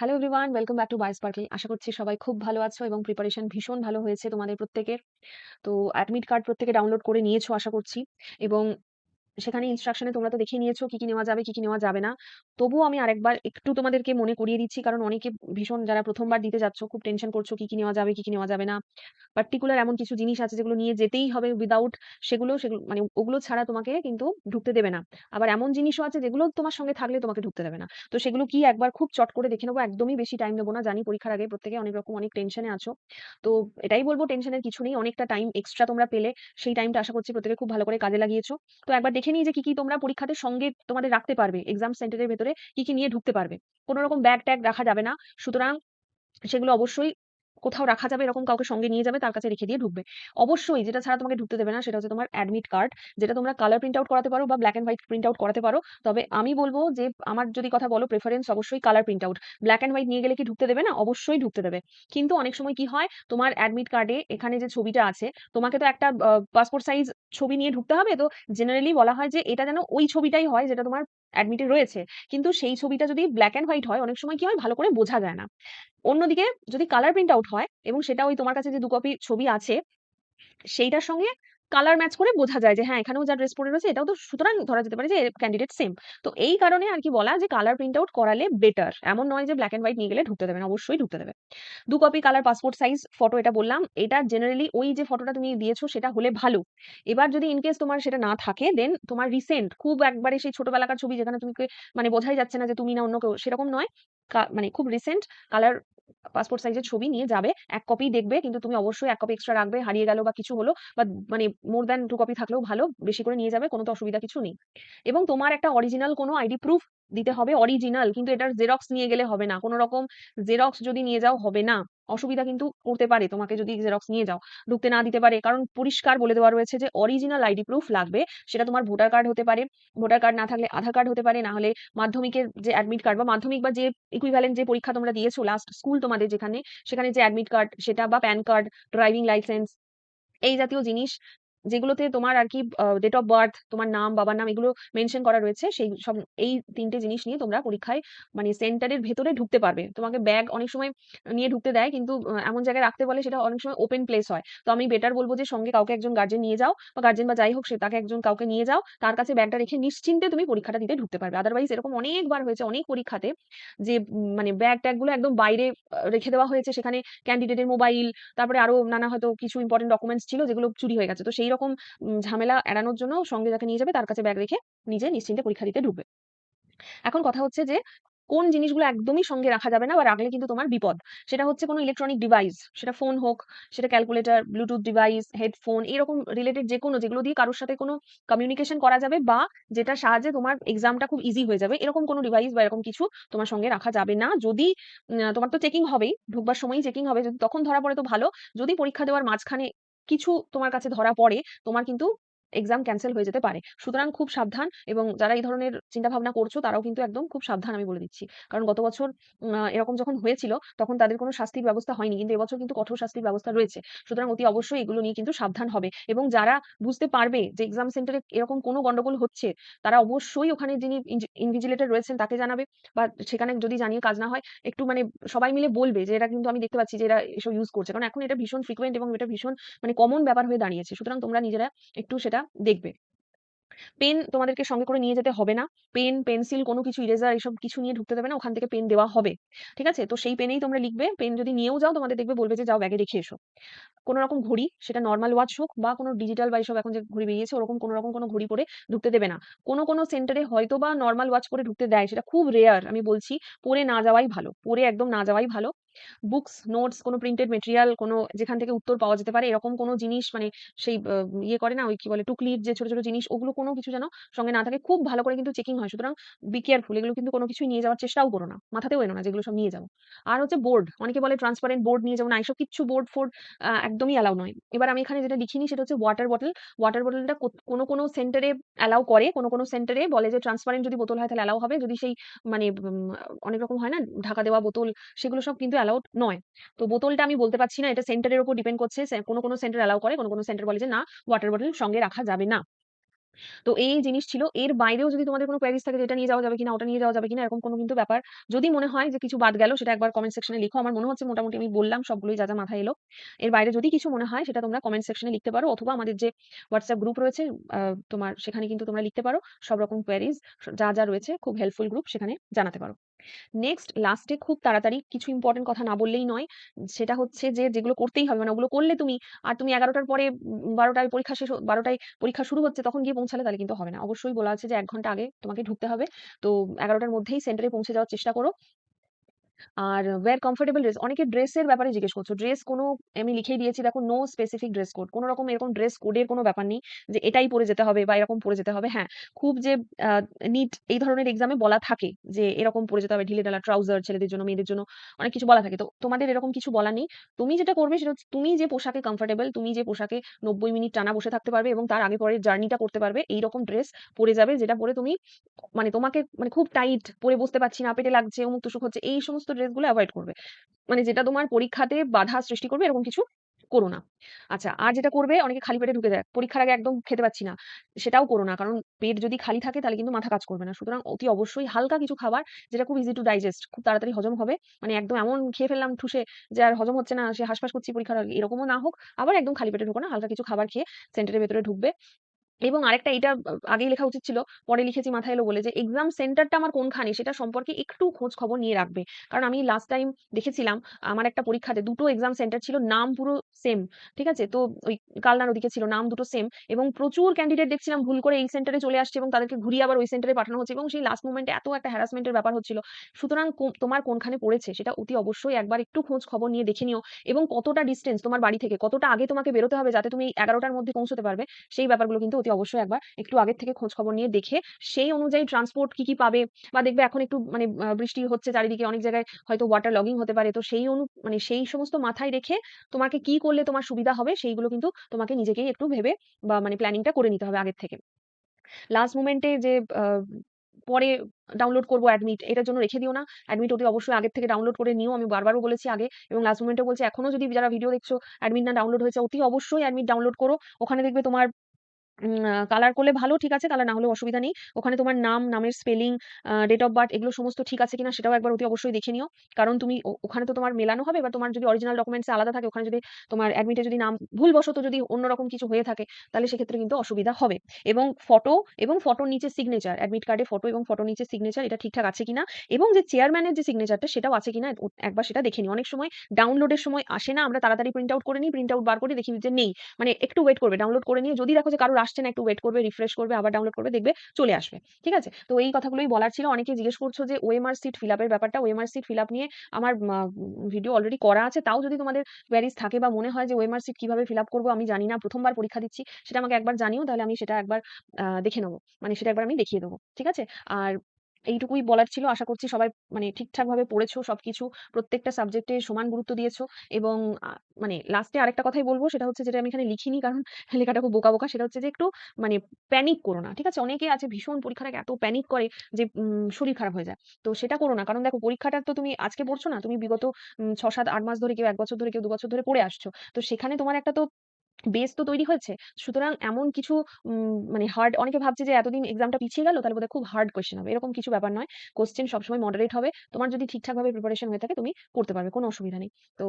Hello everyone welcome back to by Sparkle আশা করছি সবাই খুব ভালো আছো এবং প্রিপারেশন ভীষণ ভালো হয়েছে তোমাদের প্রত্যেকের। তো অ্যাডমিট কার্ড প্রত্যেকে ডাউনলোড করে নিয়েছো, আশা করছি। এবং সেখানে ইনস্ট্রাকশনে তোমরা তো দেখিয়ে নিয়েছো কি কি নেওয়া যাবে, কি কি নেওয়া যাবে না। তবুও আমি আরেকবার একটু তোমাদেরকে মনে করিয়ে দিচ্ছি, কারণ অনেকে ভীষণ যারা প্রথমবার দিতে যাচ্ছ খুব টেনশন করছ কি কি নেওয়া যাবে, কি কি নেওয়া যাবে না। পার্টিকুলার এমন কিছু জিনিস আছে যেগুলো নিয়ে যেতেই হবে উইদাউট সেগুলো সেগুলো মানে ওগুলো ছাড়া তোমাকে কিন্তু ঢুকতে দেবে না। আবার এমন জিনিসও আছে যেগুলো তোমার সঙ্গে থাকলে তোমাকে ঢুকতে দেবে না। তো সেগুলো কি একবার খুব চট করে দেখে নেব, একদমই বেশি টাইম নেব না। জানি পরীক্ষার আগে প্রত্যেকে অনেক রকম অনেক টেনশনে আছো। তো এটাই বলব টেনশনের কিছু নেই, অনেকটা টাইম এক্সট্রা তোমরা পেলে, সেই টাইমটা আশা করছি প্রত্যেকে খুব ভালো করে কাজে লাগিয়েছো। তো একবার দেখে নিই যে কি কি তোমরা পরীক্ষাতে সঙ্গে তোমাদের রাখতে পারবে এক্সাম সেন্টারের ভেতরে কি কি নিয়ে ঢুকতে পারবে। কোনো রকম ব্যাগ ট্যাগ রাখা যাবে না। সুতরাং সেগুলো অবশ্যই কোথাও রাখা যাবে, এরকম কাউকে সঙ্গে নিয়ে যাবে, তার কাছে রেখে দিয়ে ঢুকবে। অবশ্যই যেটা ছাড়া তোমাকে ঢুকতে দেবে না, সেটা হচ্ছে তোমার অ্যাডমিট কার্ড যেটা তোমরা কালার প্রিন্ট আউট করাতে পারো বা black and white print out করাতে পারো। তবে আমি বলব যে, আমার যদি কথা বলো প্রেফারেন্স অবশ্যই colour print out black and white নিয়ে গেলে কি ঢুকতে দেবে না? অবশ্যই ঢুকতে দেবে। কিন্তু অনেক সময় কি হয়, তোমার অ্যাডমিট কার্ডে এখানে যে ছবিটা আছে, তোমাকে তো একটা পাসপোর্ট সাইজ ছবি নিয়ে ঢুকতে হবে। তো জেনারেলি বলা হয় যে, এটা যেন ওই ছবিটাই হয়, যেটা তোমার অ্যাডমিটে রয়েছে। কিন্তু সেই ছবিটা যদি ব্ল্যাক অ্যান্ড হোয়াইট হয়, অনেক সময় কি হয়? ভালো করে বোঝা যায় না। অন্যদিকে যদি কালার প্রিন্ট আউট হয়, এবং সেটা ওই তোমার কাছে যে দু কপি ছবি আছে, সেইটার সঙ্গে কালার ম্যাচ করে বোঝা যায় যে হ্যাঁ এখানেও যা ড্রেস পরে রয়েছে, এটাও তো সুতরাং ধরা যেতে পারে যে ক্যান্ডিডেট সেম তো এই কারণে আর কি বলা যে কালার প্রিন্ট আউট করালে বেটার এমন নয় যে ব্ল্যাক অ্যান্ড হোয়াইট নিয়ে গেলে ঢুকতে দেবে না, অবশ্যই ঢুকতে দেবে। দু copy colour passport size photo এটা বললাম, এটা জেনারেলি ওই যে ফটোটা তুমি দিয়েছ, সেটা হলে ভালো। এবার যদি ইনকেস তোমার সেটা না থাকে দেন তোমার রিসেন্ট খুব একবারে সেই ছোটবেলাকার ছবি যেখানে তুমি মানে বোঝাই যাচ্ছে না যে, তুমি না অন্য কেউ, সেরকম নয়। মানে খুব রিসেন্ট কালার পাসপোর্ট সাইজের ছবি নিয়ে যাবে, এক কপি দেখবে, কিন্তু তুমি অবশ্যই এক কপি এক্সট্রা রাখবে, হারিয়ে গেল বা কিছু হলো বা মানে মোর দ্যান টু কপি থাকলেও ভালো, বেশি করে নিয়ে যাবে, কোনো তো অসুবিধা কিছু নেই। এবং তোমার একটা অরিজিনাল কোনো আইডি প্রুফ দিতে হবে অরিজিনাল কিন্তু এটার জেরক্স নিয়ে গেলে হবে না, কোনো রকম জেরক্স যদি নিয়ে যাও, হবে না। অসুবিধা কিন্তু করতে পারে। তোমাকে যদি জেরক্স নিয়ে যাও, ঢুকতে না দিতে পারে। কারণ পরিষ্কার বলে দেওয়া রয়েছে যে অরিজিনাল আইডি প্রুফ লাগবে। সেটা তোমার ভোটার কার্ড হতে পারে। ভোটার কার্ড না থাকলে আধার কার্ড হতে পারে। না হলে মাধ্যমিকের যে অ্যাডমিট কার্ড বা মাধ্যমিক বা যে ইকুইভ্যালেন্ট যে পরীক্ষা তোমরা দিয়েছ লাস্ট স্কুল তোমাদের যেখানে, সেখানে যে অ্যাডমিট কার্ড সেটা বা প্যান কার্ড ড্রাইভিং লাইসেন্স এই জাতীয় জিনিস যেগুলোতে তোমার আর কি ডেট অফ বার্থ তোমার নাম, বাবার নাম এগুলো মেনশন করা রয়েছে, সেই সব, এই তিনটে জিনিস নিয়ে তোমরা পরীক্ষায় মানে সেন্টারের ভেতরে ঢুকতে পারবে। তোমাকে ব্যাগ অনেক সময় নিয়ে ঢুকতে দেয়, কিন্তু এমন জায়গায় রাখতে বলে সেটা অনেক সময় ওপেন প্লেস হয়। তো আমি বেটার বলব যে সঙ্গে কাউকে একজন গার্জেন নিয়ে যাও, বা গার্জেন বা যাই হোক সে তাকে একজন কাউকে নিয়ে যাও, তার কাছে ব্যাগটা রেখে নিশ্চিন্তে তুমি পরীক্ষাটা দিতে ঢুকতে পারবে। আদারওয়াইজ এরকম অনেকবার হয়েছে, অনেক পরীক্ষাতে যে মানে ব্যাগ ট্যাগগুলো একদম বাইরে রেখে দেওয়া হয়েছে, সেখানে ক্যান্ডিডেটের মোবাইল তারপরে আরও নানা হয়তো কিছু ইম্পর্টেন্ট ডকুমেন্টস ছিল যেগুলো চুরি হয়ে গেছে। তো সেই রকম ঝামেলা এড়ানোর জন্য সঙ্গে যাকে নিয়ে যাবে তার কাছে ব্যাগ রেখে নিজে নিশ্চিন্তে পরীক্ষা দিতে ঢুকবে। এখন কথা হচ্ছে যে, কোন জিনিসগুলো একদমই সঙ্গে রাখা যাবে না বা রাখলে কিন্তু তোমার বিপদ। সেটা হচ্ছে কোনো ইলেকট্রনিক ডিভাইস সেটা ফোন হোক, সেটা ক্যালকুলেটর ব্লুটুথ ডিভাইস হেডফোন এরকম রিলেটেড যে কোনো যেগুলো দিয়ে কারোর সাথে কোনো কমিউনিকেশন করা যাবে বা যেটা সাহায্যে তোমার এক্সামটা খুব ইজি হয়ে যাবে, এরকম কোনো ডিভাইস বা এরকম কিছু তোমার সঙ্গে রাখা যাবে না। যদি তোমার তো চেকিং হবেই, ঢুকবার সময়ই চেকিং হবে, যদি তখন ধরা পড়ে তো ভালো। যদি পরীক্ষা দেওয়ার মাঝখানে কিছু তোমার কাছে ধরা পড়ে তোমার কিন্তু এক্সাম ক্যান্সেল হয়ে যেতে পারে। সুতরাং খুব সাবধান এবং যারা এই ধরনের চিন্তা ভাবনা করছ, তারাও কিন্তু একদম খুব সাবধান আমি বলে দিচ্ছি। কারণ গত বছর এরকম যখন হয়েছিল, তখন তাদের কোনো শাস্তির ব্যবস্থা হয়নি। কিন্তু এবছর কিন্তু কঠোর শাস্তির ব্যবস্থা রয়েছে। সুতরাং অতি অবশ্যই এগুলো নিয়ে কিন্তু সাবধান হবে এবং যারা বুঝতে পারবে যে এক্সাম সেন্টারে এরকম কোনো গন্ডগোল হচ্ছে, তারা অবশ্যই ওখানে যিনি ইনভিজিলেটর রয়েছেন তাকে জানাবে বা সেখানে যদি জানিয়ে কাজ না হয়, একটু মানে সবাই মিলে বলবে যে এটা কিন্তু আমি দেখতে পাচ্ছি যে এরা এসব ইউজ করছে। কারণ এখন এটা ভীষণ ফ্রিকুয়েন্ট এবং এটা ভীষণ মানে কমন ব্যাপার হয়ে দাঁড়িয়েছে। সুতরাং তোমরা নিজেরা একটু সেটা দেখবে। পেন তোমাদেরকে সঙ্গে করে নিয়ে যেতে হবে না। পেন পেন্সিল কোনো কিছু ইরেজার এসব কিছু নিয়ে ঢুকতে দেবে না, ওখান থেকে পেন দেওয়া হবে। ঠিক আছে? তো সেই পেনেই তোমরা লিখবে। পেন যদি নিয়েও যাও, তোমাদের দেখবে বলবে যে, যাও ব্যাগে রেখে এসো। কোনো রকম ঘড়ি, সেটা নর্মাল ওয়াচ হোক বা কোনো ডিজিটাল বা এসব এখন যে ঘড়ি বেরিয়েছে, ওরকম কোনো রকম কোনো ঘড়ি পরে ঢুকতে দেবে না। কোনো কোনো সেন্টারে হয়তো বা নর্মাল ওয়াচ পরে ঢুকতে দেয়, সেটা খুব রেয়ার আমি বলছি, পরে না যাওয়াই ভালো। পরে একদম না যাওয়াই ভালো। বুকস নোটস কোনো প্রিন্টেড মেটেরিয়াল কোনো যেখান থেকে উত্তর পাওয়া যেতে পারে, এরকম কোনো জিনিস মানে সেই ইয়ে করে না, ওই কি বলে, টুকলির যে ছোট ছোট জিনিস, ওগুলো কোনো কিছু যেন সঙ্গে না থাকে, খুব ভালো করে কিন্তু চেকিং হয়। সুতরাং বি কেয়ারফুল এগুলো কিন্তু কোনো কিছু নিয়ে যাওয়ার চেষ্টাও করো না, মাথাতেও এনো না যেগুলো সব নিয়ে যাব। আর হচ্ছে বোর্ড অনেকে বলে ট্রান্সপারেন্ট বোর্ড নিয়ে যাব না, এইসব কিছু বোর্ড ফোর্ড একদমই অ্যালাউ নয়। এবার আমি এখানে যেটা লিখিনি সেটা হচ্ছে ওয়াটার বটল ওয়াটার বটলটা কোনো কোনো সেন্টারে অ্যালাউ করে, কোনো কোনো সেন্টারে বলে যে ট্রান্সপারেন্ট যদি বোতল হয় তাহলে অ্যালাউ হবে, যদি সেই মানে অনেক রকম হয় না, ঢাকা দেওয়া বোতল, সেগুলো সব কিন্তু অ্যালাউড নয় তো বোতলটা আমি বলতে পারছি না এটা সেন্টারের উপর ডিপেন্ড করছে কোনো কোনো সেন্টার অ্যালাউ করে কোনো কোনো সেন্টার বলে যে না ওয়াটার বটল সঙ্গে রাখা যাবে না তো এই জিনিস ছিল। এর বাইরেও যদি তোমাদের কোনো কোয়েরিজ থাকে যে এটা নিয়ে যাওয়া যাবে কিনা, ওটা নিয়ে যাওয়া যাবে কিনা এরকম কোনো কিন্তু ব্যাপার যদি মনে হয় যে কিছু বাদ গেল সেটা একবার কমেন্ট সেকশনে লিখো। আমার মনে হচ্ছে মোটামুটি আমি বললাম সবগুলোই যা, যা মাথায় এলো। এর বাইরে যদি কিছু মনে হয় সেটা তোমরা কমেন্ট সেকশনে লিখতে পারো অথবা আমাদের যে হোয়াটসঅ্যাপ গ্রুপ রয়েছে তোমার সেখানে কিন্তু তোমরা লিখতে পারো। সব রকম কোয়ারিজ যা, যা রয়েছে খুব হেল্পফুল গ্রুপ সেখানে জানাতে পারো। নেক্সট লাস্টে খুব তাড়াতাড়ি কিছু ইম্পর্টেন্ট কথা না বললেই নয়। সেটা হচ্ছে যে, যেগুলো করতেই হবে মানে ওগুলো করলে তুমি, আর তুমি এগারোটার পরে বারোটায় পরীক্ষা শেষ বারোটায় পরীক্ষা শুরু হচ্ছে তখন গিয়ে পৌঁছালে তাহলে কিন্তু হবে না। অবশ্যই বলা আছে যে, এক ঘণ্টা আগে তোমাকে ঢুকতে হবে। তো এগারোটার মধ্যেই সেন্টারে পৌঁছে যাওয়ার চেষ্টা করো। আর ওয়্যার কমফোর্টেবল ড্রেস। অনেকে ড্রেসের ব্যাপারে জিজ্ঞেস করছ। ড্রেস কোনো আমি লিখেই দিয়েছি দেখো নো স্পেসিফিক ড্রেস কোড। কোন রকম এরকম ড্রেস কোডের কোনো ব্যাপার নেই যে এটাই পরে যেতে হবে বা এরকম পরে যেতে হবে। হ্যাঁ, খুব যে নিট এই ধরনের এক্সামে বলা থাকে যে এরকম পরে যেতে হবে ঢিলেঢালা ট্রাউজার ছেলেদের জন্য, মেয়েদের জন্য অনেক কিছু বলা থাকে। তো তোমাদের এরকম কিছু বলা নেই। তুমি যেটা করবে সেটা তুমি যে পোশাকে কমফোর্টেবল, তুমি যে পোশাকে ৯০ মিনিট টানা বসে থাকতে পারবে এবং তার আগে পরের জার্নিটা করতে পারবে এইরকম ড্রেস পরে যাবে যেটা পরে তুমি মানে তোমাকে মানে খুব টাইট পরে বসতে পারছি না, পেটে লাগছে, অমুক-তমুক হচ্ছে এই সমস্ত ড্রেসগুলো এভয়েড করবে। মানে যেটা তোমার পরীক্ষাতে বাধা সৃষ্টি করবে এরকম কিছু করো না। আচ্ছা আর যেটা করবে অনেকে খালি পেটে ঢুকে যায়। পরীক্ষার আগে একদম খেতে পাচ্ছি না। সেটাও করো না। কারণ পেট যদি খালি থাকে তাহলে কিন্তু মাথা কাজ করবে না। সুতরাং অতি অবশ্যই হালকা কিছু খাবার যেটা খুব ইজি টু ডাইজেস্ট খুব তাড়াতাড়ি হজম হবে। মানে একদম এমন খেয়ে ফেললাম ঠুসে যে আর হজম হচ্ছে না, সে হাসপাস করছি পরীক্ষার আগে এরকমও না হোক। আবার একদম খালি পেটে ঢুকো না। হালকা কিছু খাবার খেয়ে সেন্টারের ভেতরে ঢুকবে। এবং আরেকটা এটা আগেই লেখা উচিত ছিল। পরে লিখেছি মাথায় এলো বলে যে এক্সাম সেন্টারটা আমার কোনখানে সেটা সম্পর্কে একটু খোঁজ খবর নিয়ে রাখবে। কারণ আমি লাস্ট টাইম দেখেছিলাম, আমার একটা পরীক্ষাতে দুটো এক্সাম সেন্টার ছিল, নাম পুরো সেম। ঠিক আছে? তো ওই কালনার ওদিকে ছিল, নাম দুটো সেম এবং প্রচুর ক্যান্ডিডেট দেখছিলাম, ভুল করে এই সেন্টারে চলে আসছে এবং তাদেরকে ঘুরিয়ে আবার ওই সেন্টারে পাঠানো হচ্ছে এবং সেই লাস্ট মোমেন্টে এত একটা হ্যারাসমেন্ট এর ব্যাপার হচ্ছিল। সুতরাং তোমার কোনখানে পড়েছে সেটা অতি অবশ্যই একবার একটু খোঁজ খবর নিয়ে দেখে নিও এবং কতটা ডিস্টেন্স তোমার বাড়ি থেকে, কতটা আগে তোমাকে বেরোতে হবে যাতে তুমি এগারোটার মধ্যে পৌঁছতে পারবে, সেই ব্যাপারগুলো কিন্তু অতি অবশ্যই একবার একটু আগের থেকে খোঁজ খবর নিয়ে দেখে সেই অনুযায়ী ট্রান্সপোর্ট কি, কি পাবে বা দেখবে এখন একটু মানে বৃষ্টি হচ্ছে চারিদিকে অনেক জায়গায় হয়তো ওয়াটার লগিং হতে পারে। তো সেই অনু মানে সেই সমস্ত মাথায় রেখে তোমাকে কি করলে তোমার সুবিধা হবে সেইগুলো কিন্তু তোমাকে নিজেকেই একটু ভেবে বা মানে প্ল্যানিংটা করে নিতে হবে আগের থেকে। লাস্ট মোমেন্ট যে পরে ডাউনলোড করব অ্যাডমিট এটার জন্য রেখে দিও না। অ্যাডমিট অতি অবশ্যই আগের থেকে ডাউনলোড করে নিও। আমি বারবারও বলেছি আগে এবং লাস্ট মোমেন্ট বলছি এখনও যদি যারা ভিডিও দেখছ অ্যাডমিট না ডাউনলোড হয়েছে অতি অবশ্যই অ্যাডমিট ডাউনলোড করো। ওখানে দেখবে তোমার কালার করলে ভালো ঠিক আছে, কালার না হলেও অসুবিধা নেই। ওখানে তোমার নাম, নামের স্পেলিং, ডেট অফ বার্থ এগুলো সমস্ত ঠিক আছে কিনা সেটাও একবার অতি অবশ্যই দেখে নিও। কারণ তুমি ওখানে তো তোমার মেলানো হবে বা তোমার যদি অরিজিনাল ডকুমেন্টস আলাদা থাকে ওখানে যদি তোমার অ্যাডমিটে যদি নাম ভুলবশত যদি অন্যরকম কিছু হয়ে থাকে তাহলে সেক্ষেত্রে কিন্তু অসুবিধা হবে। এবং ফটো এবং ফটোর নিচে সিগনেচার অ্যাডমিট কার্ডে ফটো এবং ফটোর নিচে সিগনেচার এটা ঠিকঠাক আছে কিনা এবং যে চেয়ারম্যানের যে সিগনেচারটা সেটাও আছে কিনা একবার সেটা দেখে নিও। অনেক সময় ডাউনলোডের সময় আসে না আমরা তাড়াতাড়ি প্রিন্ট আউট করে নিই, প্রিন্ট আউট বার করে দেখি যে নেই। মানে একটু ওয়েট করবে। ডাউনলোড করে নিয়ে যদি দেখো যে কারোর আসছে না একটু ওয়েট করবে, রিফ্রেশ করবে, আবার ডাউনলোড করবে দেখবে চলে আসবে। ঠিক আছে? তো এই কথাগুলোই বলার ছিল। অনেকে জিজ্ঞেস করছ যে ওএমআর সিট ফিল আপের ব্যাপারটা। ওএমআর সিট ফিল আপ নিয়ে আমার ভিডিও অলরেডি করা আছে। তাও যদি তোমাদের ভ্যারিজ থাকে বা মনে হয় যে ওএমআর সিট কীভাবে ফিল আপ করব আমি জানি না। প্রথমবার পরীক্ষা দিচ্ছি। সেটা আমাকে একবার জানিও তাহলে আমি সেটা একবার দেখে নেব মানে সেটা একবার আমি দেখিয়ে দেবো ঠিক আছে? আর এইটুকুই বলার ছিল। আশা করছি সবাই মানে ঠিকঠাকভাবে পড়েছো সবকিছু। প্রত্যেকটা সাবজেক্টে সমান গুরুত্ব দিয়েছ এবং মানে লাস্টে আরেকটা কথাই বলব সেটা হচ্ছে যেটা আমি এখানে লিখিনি কারণ লেখাটা খুব বোকা, বোকা সেটা হচ্ছে যে একটু মানে প্যানিক করো না। ঠিক আছে? অনেকে আছে ভীষণ পরীক্ষার আগে এত প্যানিক করে যে শরীর খারাপ হয়ে যায়। তো সেটা করো না। কারণ দেখো পরীক্ষাটা তো তুমি আজকে পড়ছো না। তুমি বিগত ছ সাত আট মাস ধরে কেউ এক বছর ধরে কেউ ২ বছর ধরে পড়ে আসছো। তো সেখানে তোমার একটা তো বেস তো তৈরি হয়েছে। সুতরাং এমন কিছু মানে হার্ড অনেকে ভাবছে যে এতদিন এক্সামটা পিছিয়ে গেল, তাহলে বোধহয় খুব হার্ড কোয়েশ্চেন হবে। এরকম কিছু ব্যাপার নয়। কোশ্চেন সবসময় মডারেট হবে। তোমার যদি ঠিকঠাকভাবে প্রিপারেশন হয়ে থাকে, তুমি করতে পারবে। কোনো অসুবিধা নেই। তো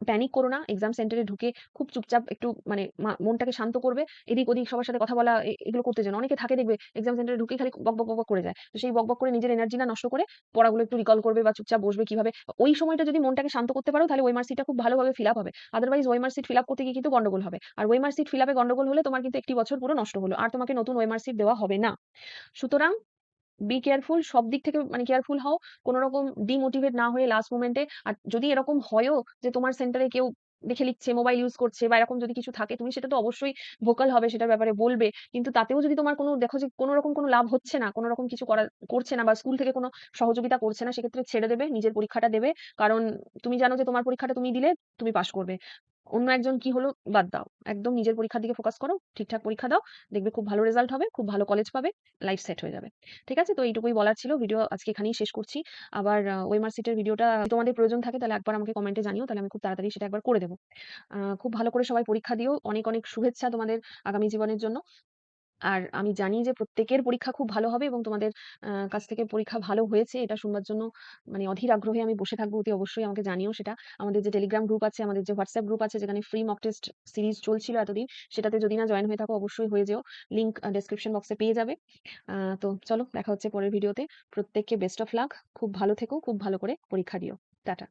প্যানিক করো না। এক্সাম সেন্টারে ঢুকে খুব চুপচাপ একটু মানে মনটাকে শান্ত করবে। এদিক ওদিক সবার সাথে কথা বলা এগুলো করতে যেও না। অনেকে থাকে দেখবে এক্সাম সেন্টারে ঢুকেই খালি বক, বক, বক, করে যায়। তো সেই বক, বক করে নিজের এনার্জি না নষ্ট করে পড়াগুলো একটু রিকল করবে বা চুপচাপ বসবে কীভাবে ওই সময়টা যদি মনটাকে শান্ত করতে পারো তাহলে ওএমআর সিটটা খুব ভালোভাবে ফিল আপ হবে। Otherwise OMR sheet fill up করতে গিয়ে কিন্তু গন্ডগোল হবে। আর ওএমআর সিট ফিল আপে গন্ডগোল হলে তোমার কিন্তু একটি বছর পুরো নষ্ট হলো। আর তোমাকে নতুন ওএমআর সিট দেওয়া হবে না। সুতরাং বি কেয়ারফুল সব দিক থেকে মানে কেয়ারফুল হও। কোন রকম ডিমোটিভেট না হয়ে লাস্ট মোমেন্ট আর যদি এরকম হয়ও যে তোমার সেন্টারে কেউ দেখে লিখছে, মোবাইল ইউজ করছে বা এরকম যদি কিছু থাকে তুমি সেটা তো অবশ্যই ভোকাল হবে সেটার ব্যাপারে বলবে। কিন্তু তাতেও যদি তোমার কোনো দেখো যে কোন রকম কোনো লাভ হচ্ছে না, কোন রকম কিছু করা করছে না বা স্কুল থেকে কোনো সহযোগিতা করছে না সেক্ষেত্রে ছেড়ে দেবে। নিজের পরীক্ষাটা দেবে। কারণ তুমি জানো যে তোমার পরীক্ষাটা তুমি দিলে তুমি পাশ করবে। অন্য একজন কি হলো বাদ দাও। একদম নিজের পরীক্ষার দিকে ফোকাস করো। ঠিকঠাক পরীক্ষা দাও। দেখবে খুব ভালো রেজাল্ট হবে, খুব ভালো কলেজ পাবে, লাইফ সেট হয়ে যাবে। ঠিক আছে? তো এইটুকুই বলার ছিল। ভিডিও আজকে এখানেই শেষ করছি। আবার ওয়েমার সিটের ভিডিওটা তোমাদের প্রয়োজন থাকে তাহলে একবার আমাকে কমেন্টে জানিও। তাহলে আমি খুব তাড়াতাড়ি সেটা একবার করে দেবো খুব ভালো করে সবাই পরীক্ষা দিও। অনেক, অনেক শুভেচ্ছা তোমাদের আগামী জীবনের জন্য। আর আমি জানি যে প্রত্যেকের পরীক্ষা খুব ভালো হবে এবং তোমাদের কাছ থেকে পরীক্ষা ভালো হয়েছে এটা শুনবার জন্য মানে অধীর আগ্রহে আমি বসে থাকব অতি অবশ্যই আমাকে জানিও সেটা। আমাদের যে টেলিগ্রাম গ্রুপ আছে, আমাদের যে হোয়াটসঅ্যাপ গ্রুপ আছে যেখানে ফ্রি মক টেস্ট সিরিজ চলছিল এতদিন, সেটাতে যদি না জয়েন হয়ে থাকো অবশ্যই হয়ে যেও। লিঙ্ক ডেসক্রিপশন বক্সে পেয়ে যাবে। তো চলো দেখা হচ্ছে পরের ভিডিওতে। প্রত্যেককে বেস্ট অফ লাক। খুব ভালো থেকো, খুব ভালো করে পরীক্ষা দিও। টাটা।